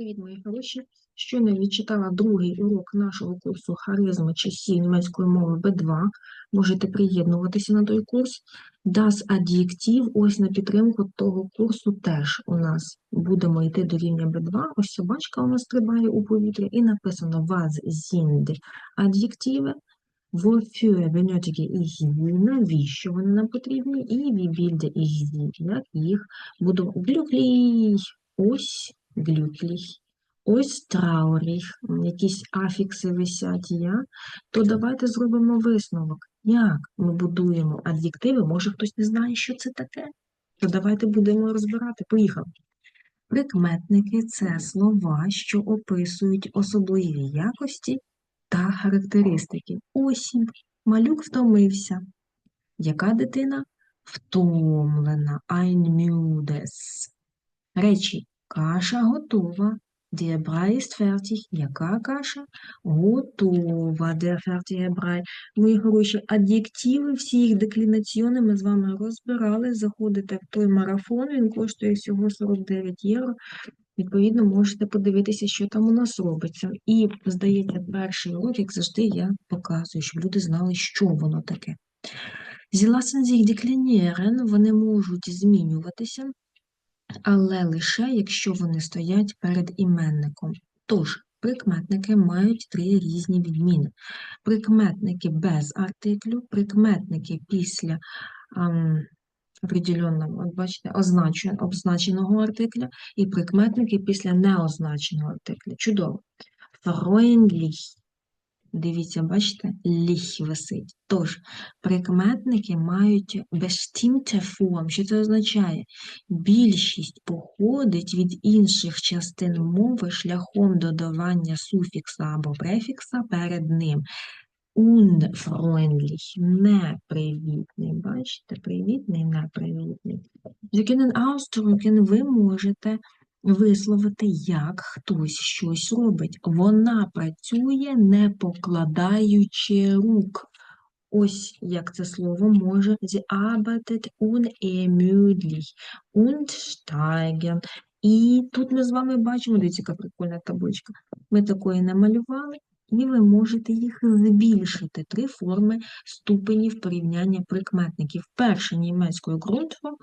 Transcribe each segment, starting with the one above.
Привіт, мої хороші! Щойно відчитала другий урок нашого курсу харизми часів німецької мови Б2. Можете приєднуватися на той курс. Das Adjektiv, ось на підтримку того курсу теж у нас будемо йти до рівня Б2. Ось собачка у нас стрибає у повітря і написано Was sind Adjektive, Wofür benötige ich sie, навіщо вони нам потрібні, і wie bilde ich sie, як їх буду glücklich, ось glücklich, ось traurig, якісь афікси висять я, то давайте зробимо висновок. Як ми будуємо ад'єктиви? Може хтось не знає, що це таке? То давайте будемо розбирати. Поїхали. Прикметники це слова, що описують особливі якості та характеристики. Осінь. Малюк втомився. Яка дитина? Втомлена. Ein müdes. Речі Каша готова. Der Brei ist fertig. Яка каша? Готова. Der fertige Brei. Мої хороші ад'єктиви, всі їх деклінаціони ми з вами розбирали. Заходите в той марафон, він коштує всього 49 євро. Відповідно, можете подивитися, що там у нас робиться. І, здається, перший урок, як завжди, я показую, щоб люди знали, що воно таке. Sie lassen sich deklinieren, вони можуть змінюватися, але лише якщо вони стоять перед іменником. Тож, прикметники мають три різні відміни. Прикметники без артиклю, прикметники після ам, определенного, бачите, означен- обзначеного артикля і прикметники після неозначеного артикля. Чудово. Freundlich. Дивіться, бачите, ліх висить. Тож, прикметники мають bestimmte Form. Що це означає? Більшість походить від інших частин мови шляхом додавання суфікса або префікса перед ним. Unfreundlich, непривітний. Бачите, привітний, непривітний. Können ausdrücken, ви можете висловити, як хтось щось робить. Вона працює, не покладаючи рук. Ось як це слово може. Sie arbeitet unermüdlich und steigen. І тут ми з вами бачимо, дивіться, яка прикольна табличка. Ми такої намалювали, і ви можете їх збільшити. Три форми ступенів порівняння прикметників. Перша німецькою ґрунтом,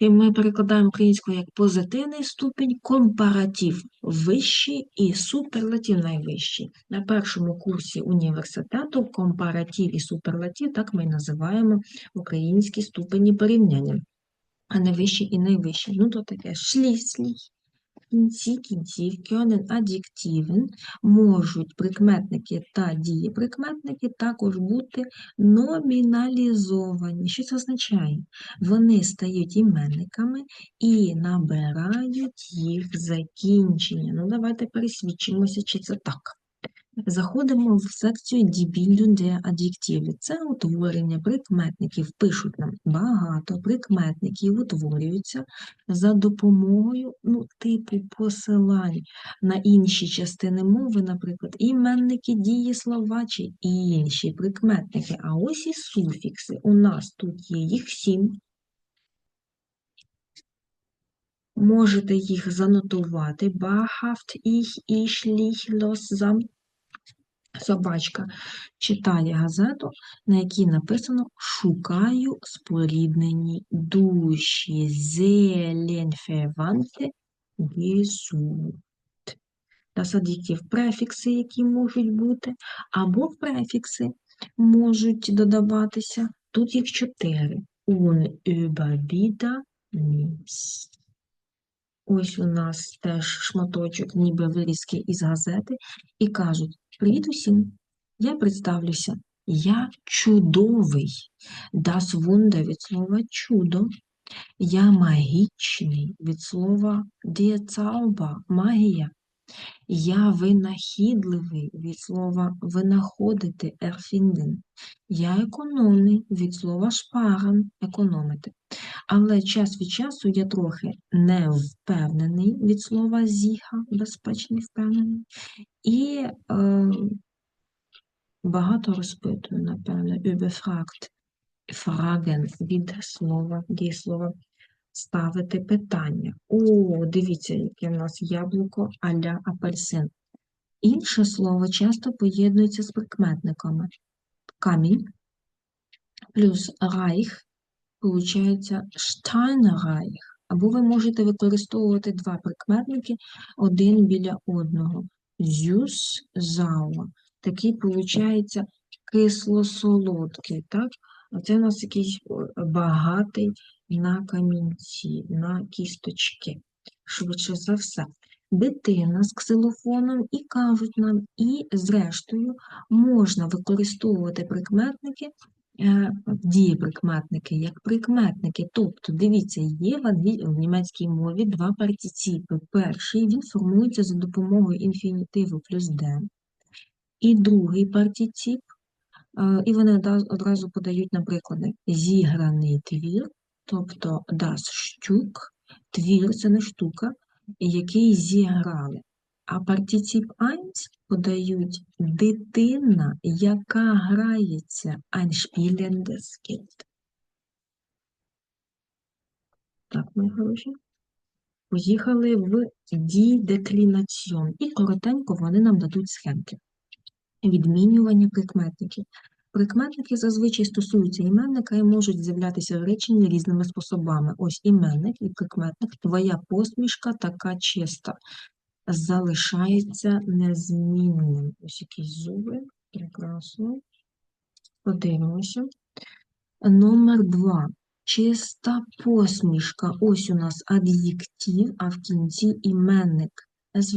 і ми перекладаємо українською як позитивний ступінь, компаратив вищий і суперлатив найвищий. На першому курсі університету компаратив і суперлатив, так ми називаємо українські ступені порівняння, а не вищий і найвищий. Ну, то таке шліслій. Кінці кінців können adjektiven можуть прикметники та дієприкметники також бути номіналізовані. Що це означає? Вони стають іменниками і набирають їх закінчення. Ну, давайте пересвідчимося, чи це так. Заходимо в секцію Bildung der Це утворення прикметників. Пишуть нам багато прикметників утворюються за допомогою ну, типу посилань на інші частини мови, наприклад, іменники, дієслова чи інші прикметники. А ось і суфікси. У нас тут є їх сім. Можете їх занотувати. Wahrhaft, ich, ich, lich, los, sam. Собачка читає газету, на якій написано Шукаю споріднені душі Seelenverwandte gesucht. Das Adjektiv префікси, які можуть бути, або префікси можуть додаватися. Тут їх чотири. Un Überwidernis. Ось у нас теж шматочок, ніби вирізки із газети, і кажуть: Привіт усім! Я представлюся. Я чудовий. Das Wunder від слова чудо. Я магічний від слова Zauber – магія. Я винахідливий від слова винаходити erfinden. Я економний від слова sparen – економити. Але час від часу я трохи не впевнений від слова зіха, безпечний, впевнений. І е, багато розпитую, напевно, überfragt, fragen від слова, дієслова ставити питання. О, дивіться, яке в нас яблуко аля апельсин. Інше слово часто поєднується з прикметниками. Камінь плюс райх получається Steinreich. Або ви можете використовувати два прикметники один біля одного. Зюс, зауа. Такий получається кисло-солодкий, так? А це у нас якийсь багатий на камінці, на кісточки. Швидше за все. Дитина з ксилофоном і кажуть нам, і зрештою можна використовувати прикметники е, дієприкметники як прикметники. Тобто, дивіться, є в, німецькій мові два партиципи. Перший він формується за допомогою інфінітиву плюс «де», і другий партицип, е, і вони одразу подають, наприклад, зіграний твір, тобто das Stück, твір це не штука, який зіграли. А партицип eins подають дитина, яка грається, ein. Так, мої хороші. Поїхали в дідеклінаціон. І коротенько вони нам дадуть схемки. Відмінювання прикметників. Прикметники зазвичай стосуються іменника і можуть з'являтися в реченні різними способами. Ось іменник і прикметник. Твоя посмішка така чиста. Залишається незмінним. Ось якісь зуби. Прекрасно. Подивимося. Номер два. Чиста посмішка. Ось у нас ад'єктив, а в кінці іменник. Es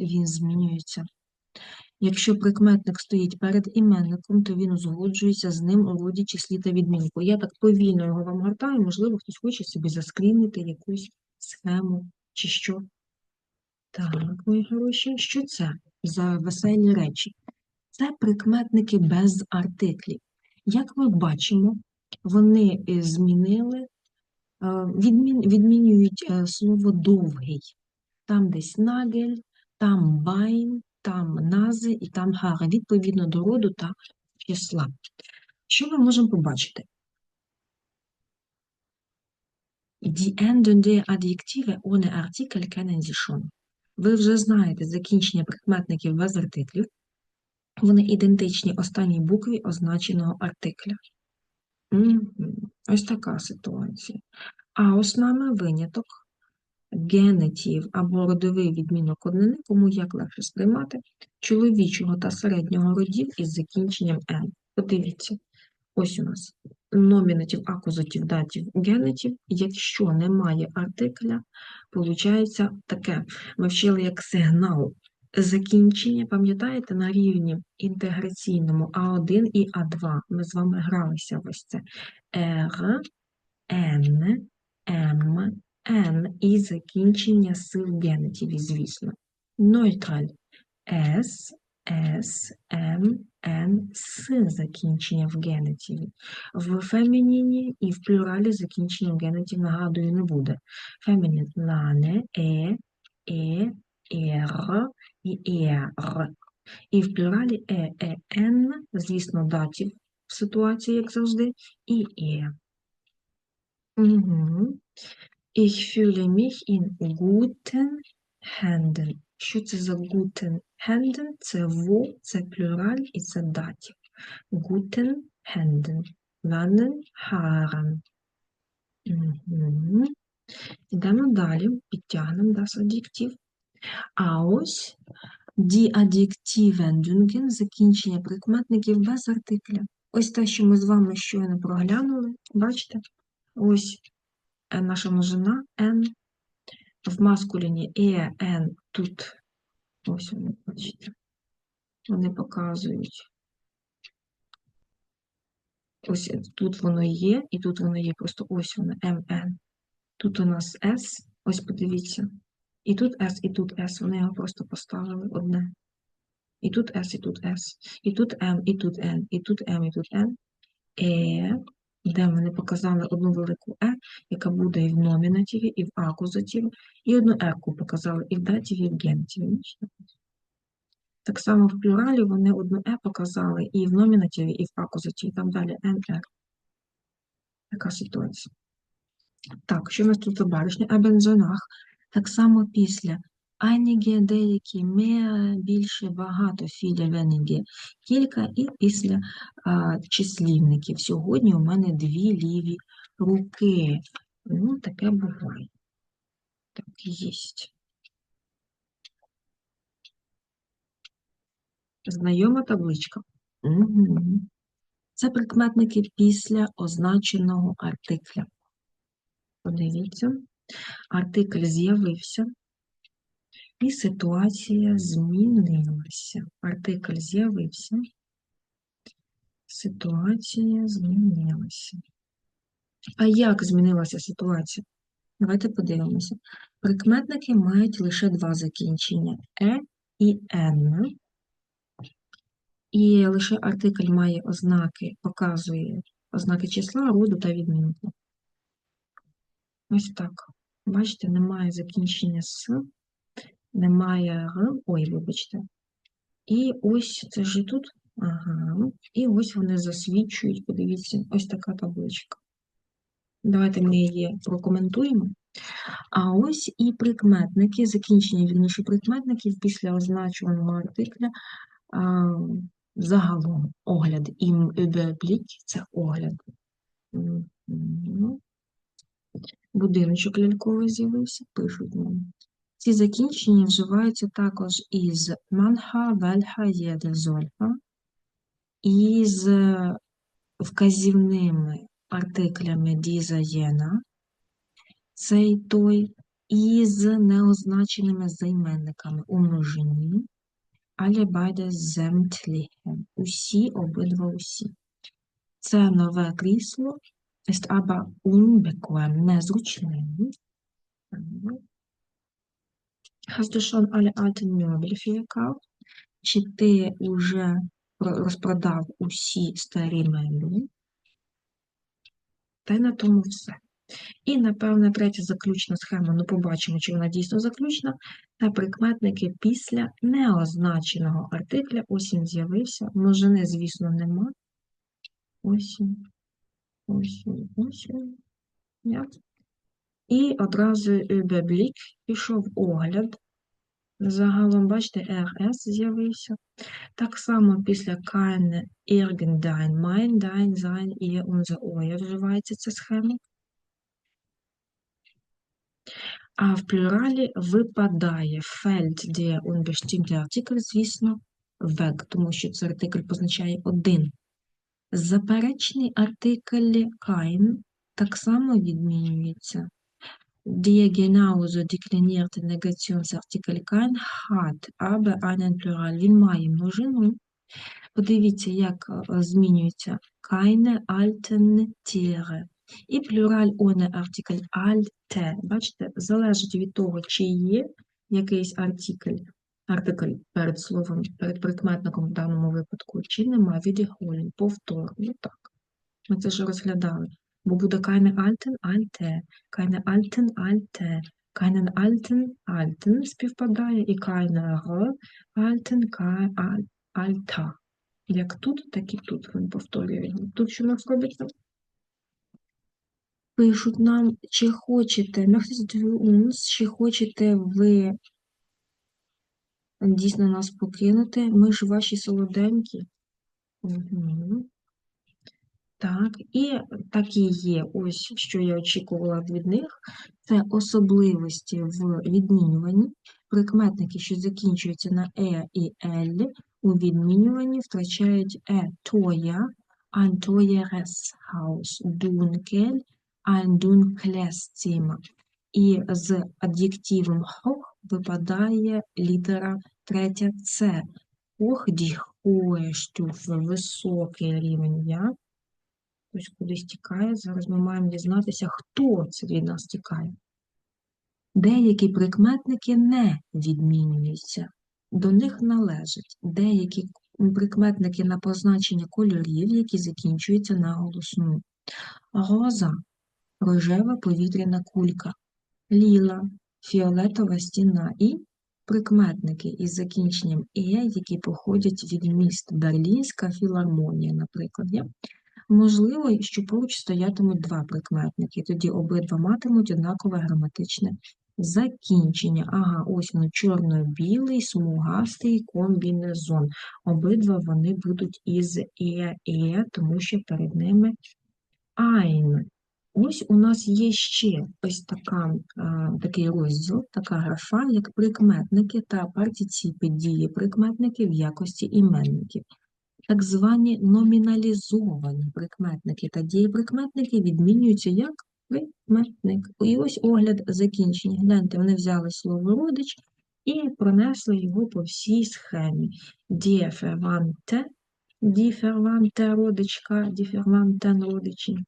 він змінюється. Якщо прикметник стоїть перед іменником, то він узгоджується з ним у роді числі та відмінку. Я так повільно його вам гортаю, можливо, хтось хоче собі заскрінити якусь схему чи що. Так, мої хороші, що це за веселі речі? Це прикметники без артиклів. Як ми бачимо, вони е, змінили, е, відмінюють е, слово довгий. Там десь нагель, там байн, там нази і там гара, відповідно до роду та числа. Що ми можемо побачити? Die endende Adjektive ohne Artikel kennen Sie schon. Ви вже знаєте закінчення прикметників без артиклів. Вони ідентичні останній букві означеного артикля. Ось така ситуація. А ось нами виняток генетів або родовий відмінок однини, кому як легше сприймати, чоловічого та середнього родів із закінченням «н». Подивіться, ось у нас номінатив, акузатив, датів, генетів. Якщо немає артикля, виходить таке. Ми вчили як сигнал закінчення, пам'ятаєте, на рівні інтеграційному А1 і А2. Ми з вами гралися ось це Р, Н, М, Н і закінчення сил генетиві, звісно. Нойтраль С, С, М, Н, С закінчення в генетиві. В фемініні і в плюралі закінчення в генетів, нагадую, не буде. Фемінін лане, е, е, ер і ер. І в плюралі е, е, н, звісно, датів в ситуації, як завжди, і е. Угу. Ich fühle mich in guten Händen. Що це за guten Händen? Це во, це плюраль і це датів. Guten Händen. Langen Haaren. Угу. Йдемо далі, підтягнемо das Adjektiv. А ось die Adjektivendungen, закінчення прикметників без артикля. Ось те, що ми з вами щойно проглянули. Бачите? Ось е, наша множина n. В маскуліні е, n тут. Ось вони, бачите. Вони показують. Ось тут воно є, і тут воно є, просто ось воно, mn. Тут у нас s, ось подивіться. І тут S, і тут S, вони його просто поставили одне. І тут S, і тут S, і тут M, і тут N, і тут M, і тут N. Е, де вони показали одну велику Е, яка буде і в номінативі, і в акузативі, і одну Ерку показали і в дативі, і в генетиві. Так само в плюралі вони одну Е показали і в номінативі, і в акузативі, там далі NR. Така ситуація. Так, що у нас тут за баришня? Абензонах. Так само після einige, деякі, mehr, більше, багато, viele, wenige, кілька і після а, числівників. Сьогодні у мене дві ліві руки. Ну, таке буває. Так, єсть. Знайома табличка. Угу. Це прикметники після означеного артикля. Подивіться, артикль з'явився, і ситуація змінилася. Артикль з'явився, ситуація змінилася. А як змінилася ситуація? Давайте подивимося. Прикметники мають лише два закінчення е і н. І лише артикль має ознаки, показує ознаки числа, роду та відмінку. Ось так. Бачите, немає закінчення с, немає р, ой, вибачте. І ось це ж і тут. Ага. І ось вони засвідчують, подивіться, ось така табличка. Давайте ми її прокоментуємо. А ось і прикметники, закінчення вірніше прикметників після означуваного артикля а, загалом огляд. Ім überblick – це огляд. Будиночок ляльковий з'явився, пишуть нам. Ці закінчення вживаються також із манха, вельха, єде, зольфа, із вказівними артиклями діза єна, цей той, і з неозначеними займенниками у множині, але beide sämtliche, усі, обидва усі. Це нове крісло ist aber unbequem, незручне. Hast du schon alle alten Möbel verkauft? Чи ти вже розпродав усі старі меблі? Та й на тому все. І, напевне, третя заключна схема, ну побачимо, чи вона дійсно заключна, та прикметники після неозначеного артикля. Ось він з'явився. Множини, звісно, нема. Ось він. Ось він, ось він. Я. І одразу überblick пішов огляд. Загалом, бачите, RS з'явився. Так само після keine, irgendein, mein, dein, sein, ihr, unser, euer вживається ця схема. А в плюралі випадає fällt der unbestimmte Artikel, звісно, weg, тому що цей артикль позначає один. Заперечний артикль kein так само відмінюється. Der genauso deklinierte Negationsartikel kein hat aber einen Plural. Він має множину. Подивіться, як змінюється keine alten. І плюраль ohne артикль alte. Бачите, залежить від того, чи є якийсь артикль, артикль перед словом, перед прикметником в даному випадку, чи нема відіголень, повторно. Так. Ми це вже розглядали. Бо буде keine alten alte, keine alten alte, keinen alten alten співпадає і keine alten alta. Як тут, так і тут він повторює. Тут що нас робиться? Пишуть нам, чи хочете, чи хочете ви дійсно нас покинути. Ми ж ваші солоденькі. Угу. Так, і так і є, ось що я очікувала від них, це особливості в відмінюванні. Прикметники, що закінчуються на е і «л», у відмінюванні втрачають е тоя, dunkel, ein dunkles Zimmer. І з ад'єктивом «hoch» випадає літера третя С. Die hohe Stufe, високий рівень «я». Хтось кудись тікає. Зараз ми маємо дізнатися, хто це від нас тікає. Деякі прикметники не відмінюються, до них належать деякі прикметники на позначення кольорів, які закінчуються на голосну. Роза рожева повітряна кулька, ліла, фіолетова стіна і прикметники із закінченням «е», які походять від міст Берлінська філармонія, наприклад. Можливо, що поруч стоятимуть два прикметники, тоді обидва матимуть однакове граматичне закінчення. Ага, ось воно чорно-білий, смугастий комбінезон. Обидва вони будуть із е-е, тому що перед ними ein. Ось у нас є ще ось така, а, такий розділ, така графа, як прикметники та партиципи дії прикметники в якості іменників. Так звані номіналізовані прикметники та дієприкметники відмінюються як прикметник. І ось огляд закінчення. Гляньте, вони взяли слово родич і пронесли його по всій схемі. Дієферванте, діферванте родичка, діфервантен родичі.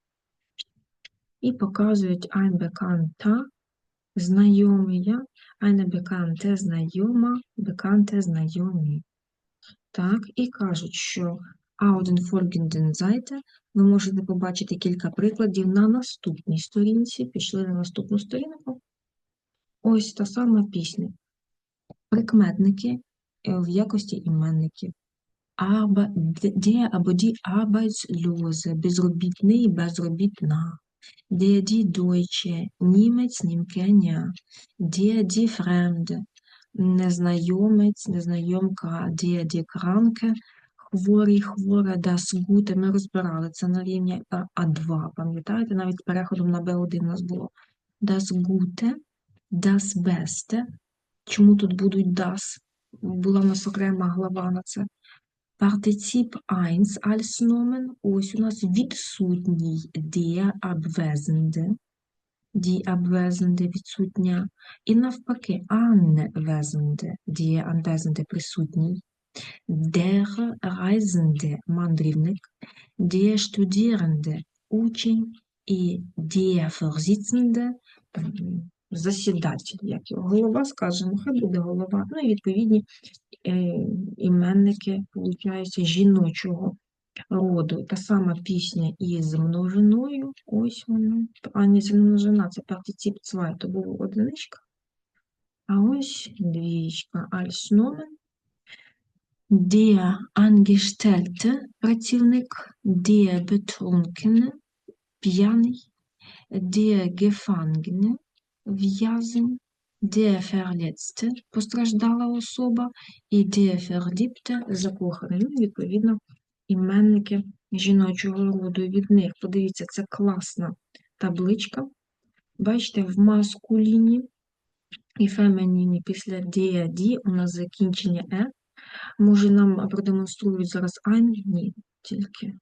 І показують ein bekannter, знайомий я, eine знайома, bekannte знайомі. Так, і кажуть, що Seite ви можете побачити кілька прикладів на наступній сторінці. Пішли на наступну сторінку. Ось та сама пісня. Прикметники е, в якості іменників. Арба, де або die Arbeitslose, безробітний, безробітна. Der die Deutsche, німець, німκеня. Der die Fremde, незнайомець, незнайомка, die Kranke, хворий, хвора, das Gute. Ми розбирали це на рівні А- А2, пам'ятаєте? Навіть з переходом на Б1 у нас було. Das Gute, das Beste. Чому тут будуть das? Була в нас окрема глава на це. Партицип 1 als Nomen. Ось у нас відсутній der Abwesende. Die Abwesende відсутня. І навпаки, Anwesende. Die Anwesende присутній. Der Reisende – мандрівник. Der Studierende – учень. І der Vorsitzende – засідатель, як його голова, скажемо, хай буде голова. Ну і відповідні е, іменники, виходить, жіночого роду. Та сама пісня із множиною. Ось вона. А не це множина, це партицип 2, то була одиничка. А ось двічка. Als Nomen. Der Angestellte – працівник, der Betrunkene – п'яний, der Gefangene – в'язень, der Verletzte – постраждала особа, і der Verliebte – закоханий. Відповідно, іменники жіночого роду від них. Подивіться, це класна табличка. Бачите, в маскуліні і фемініні після die у нас закінчення «е». Може, нам продемонструють зараз ein? Ні, тільки.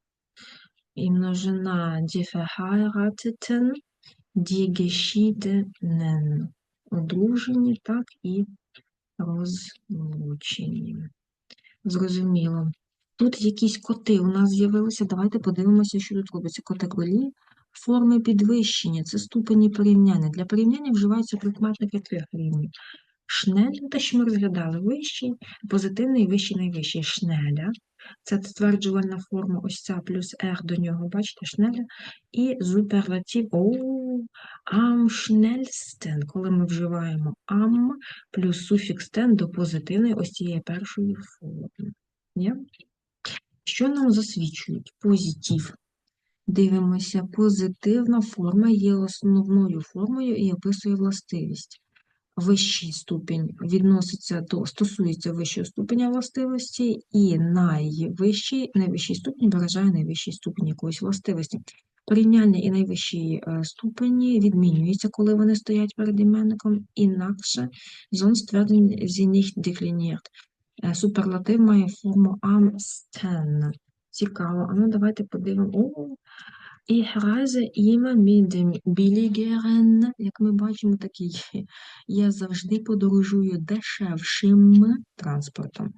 І множина die Verheirateten. Одружені, так, і розлучені. Зрозуміло. Тут якісь коти у нас з'явилися. Давайте подивимося, що тут робиться. Категорії форми підвищення. Це ступені порівняння. Для порівняння вживаються прикметники трьох рівнів. Шнель, те, що ми розглядали, вищий, позитивний, вищий, найвищий. Шнеля. Це стверджувальна форма, ось ця плюс R до нього, бачите, шнеля. І суперлатив, schnellsten, коли ми вживаємо am плюс суфікс ten до позитивної ось цієї першої форми. Є? Що нам засвідчують? Позитив. Дивимося, позитивна форма є основною формою і описує властивість. Вищий ступінь відноситься до, стосується вищого ступеня властивості, і найвищий, найвищий ступінь виражає найвищий ступінь якоїсь властивості. Порівняння і найвищі е, ступені відмінюються, коли вони стоять перед іменником, інакше sie nicht dekliniert. Е, Суперлатив має форму am sten. Цікаво. А ну давайте подивимо. Ich reise immer mit dem як ми бачимо, такий. Я завжди подорожую дешевшим транспортом.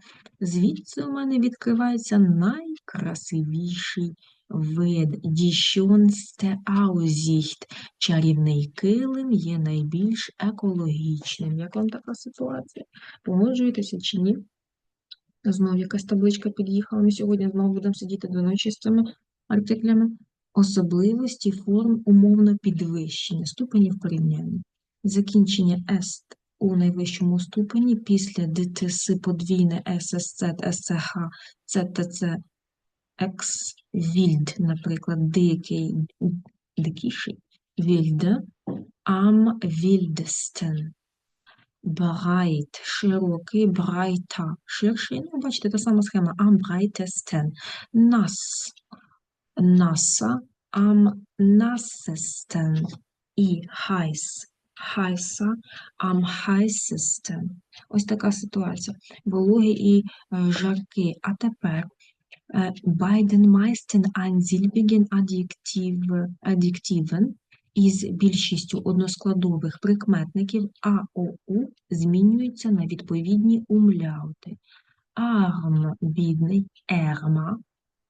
Звідси у мене відкривається найкрасивіший вид. Schönste Aussicht. Чарівний килим є найбільш екологічним. Як вам така ситуація? Погоджуєтеся чи ні? Знову якась табличка під'їхала. Ми сьогодні знову будемо сидіти до ночі з цими артиклями. Особливості форм умовно підвищення, ступенів порівняння. Закінчення «ест» у найвищому ступені після ДТС подвійне ССЦ, СЦХ, ЦТЦ, екс вільд, наприклад, дикий, дикіший, вільде, wildesten. Брайт, широкий, брайта, ширший. Ну, бачите, та сама схема. Am breitesten. Нас, наса, am nassesten. І heiß, heißer, am heißesten. Ось така ситуація. Вологі і е, жаркі. А тепер е, bei den meisten einsilbigen Adjektiv, Adjektiven із більшістю односкладових прикметників А, О, У змінюються на відповідні умляути. Арм – бідний, ерма,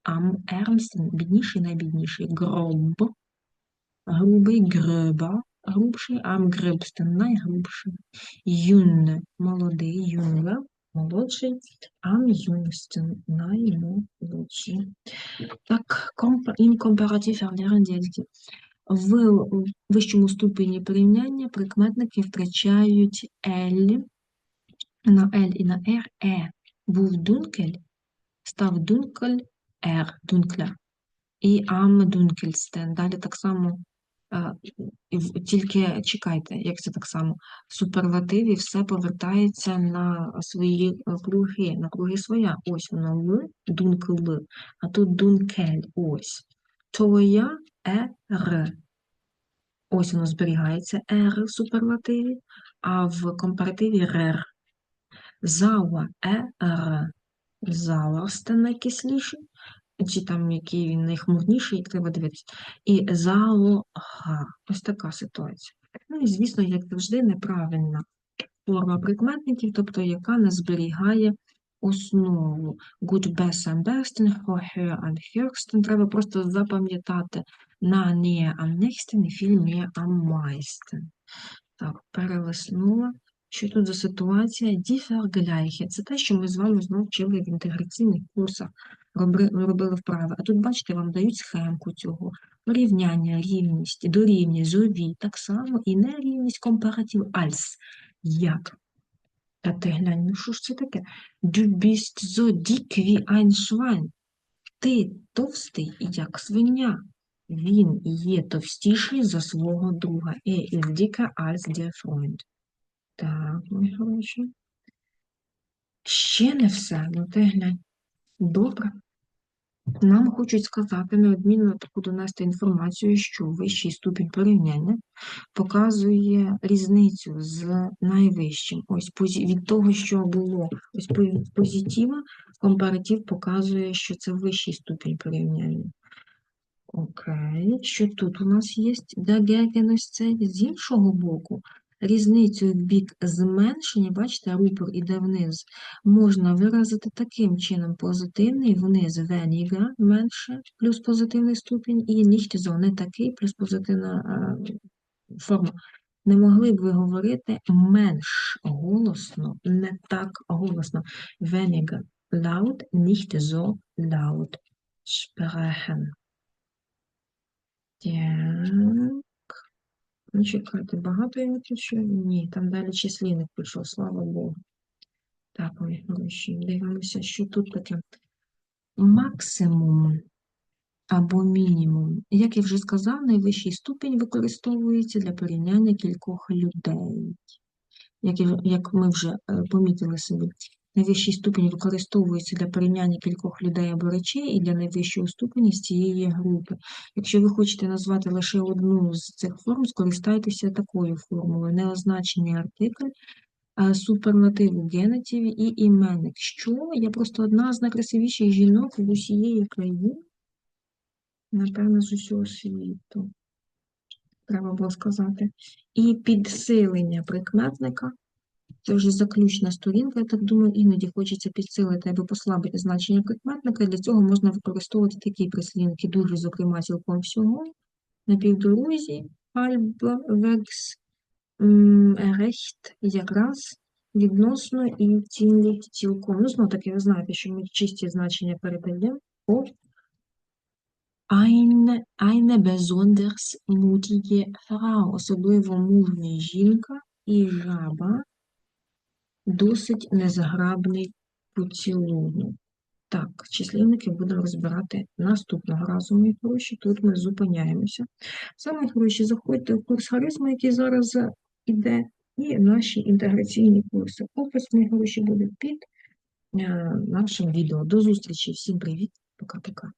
ам ермстен – бідніший, найбідніший, гроб – грубий, греба – грубший, ам гребстен – найгрубший, юн – молодий, юнга – молодший, ам юнгстен – наймолодший. Так, in comparative erlernen. В вищому ступені порівняння прикметники втрачають «л», на «л» і на «р» «е». Був дункель, став дункель, «р» дункля. І ам дункельстен. Далі так само, тільки чекайте, як це так само, в суперлативі все повертається на свої е, круги, на круги своя. Ось воно Л, дункл, а тут дункель, ось. Твоя ер. Ось воно зберігається ер в суперлативі, а в компаративі рер. Зауа ер. Зауарстен найкисліший, чи там який він найхмурніший, як треба дивитися. І заога. Ось така ситуація. Ну і, звісно, як завжди, неправильна форма прикметників, тобто яка не зберігає основу. Good, best and besten, höchsten. Треба просто запам'ятати на не am і viel mehr am. Так, перелиснула. Що тут за ситуація? Die. Це те, що ми з вами знову вчили в інтеграційних курсах, робили вправи. А тут, бачите, вам дають схемку цього. Порівняння, рівність, дорівнює, зові, так само і нерівність, компаратив, als. Як? Та ти глянь, ну що ж це таке? Du bist so dick. Ти товстий, як свиня. Він є товстіший за свого друга. Er ist dicker als der Freund. Так, мої хороші. Ще не все, ну ти глянь. Добре. Нам хочуть сказати неодмінно таку донести інформацію, що вищий ступінь порівняння показує різницю з найвищим. Ось від того, що було ось позитива, компаратив показує, що це вищий ступінь порівняння. Окей, що тут у нас є? Це з іншого боку. Різницю в бік зменшення, бачите, рупор іде вниз, можна виразити таким чином позитивний вниз венігра менше, плюс позитивний ступінь, і ніхтізо не такий, плюс позитивна форма. Не могли б ви говорити менш голосно, не так голосно. Weniger laut, nicht so laut. Так. Ну, чекайте, багато я пишу? Ні, там далі числівник пішов, слава Богу. Так, ой, гроші. Дивимося, що тут таке. Максимум або мінімум. Як я вже сказав, найвищий ступінь використовується для порівняння кількох людей. Як як ми вже е, помітили собі, найвищий ступінь використовується для порівняння кількох людей або речей і для найвищого ступеня з цієї групи. Якщо ви хочете назвати лише одну з цих форм, скористайтеся такою формулою. Неозначений артикль, суперлативу генетиві і іменник. Що? Я просто одна з найкрасивіших жінок в усієї країни. Напевно, з усього світу. Треба було сказати. І підсилення прикметника це вже заключна сторінка, я так думаю, іноді хочеться підсилити або послабити значення прикметника, для цього можна використовувати такі прислівники, дуже, зокрема, цілком всього. На півдорозі, векс, рехт, якраз, відносно і цінлі цілком. Ну, знову таки, ви знаєте, що ми чисті значення передаємо. Eine, eine besonders mutige Frau, особливо мужня жінка і жаба, досить незаграбний поцілунок. Так, числівники будемо розбирати наступного разу, мої хороші. Тут ми зупиняємося. Саме хороші, заходьте в курс харизма, який зараз іде, і наші інтеграційні курси. Опис, мої хороші, буде під е, нашим відео. До зустрічі, всім привіт, пока-пока.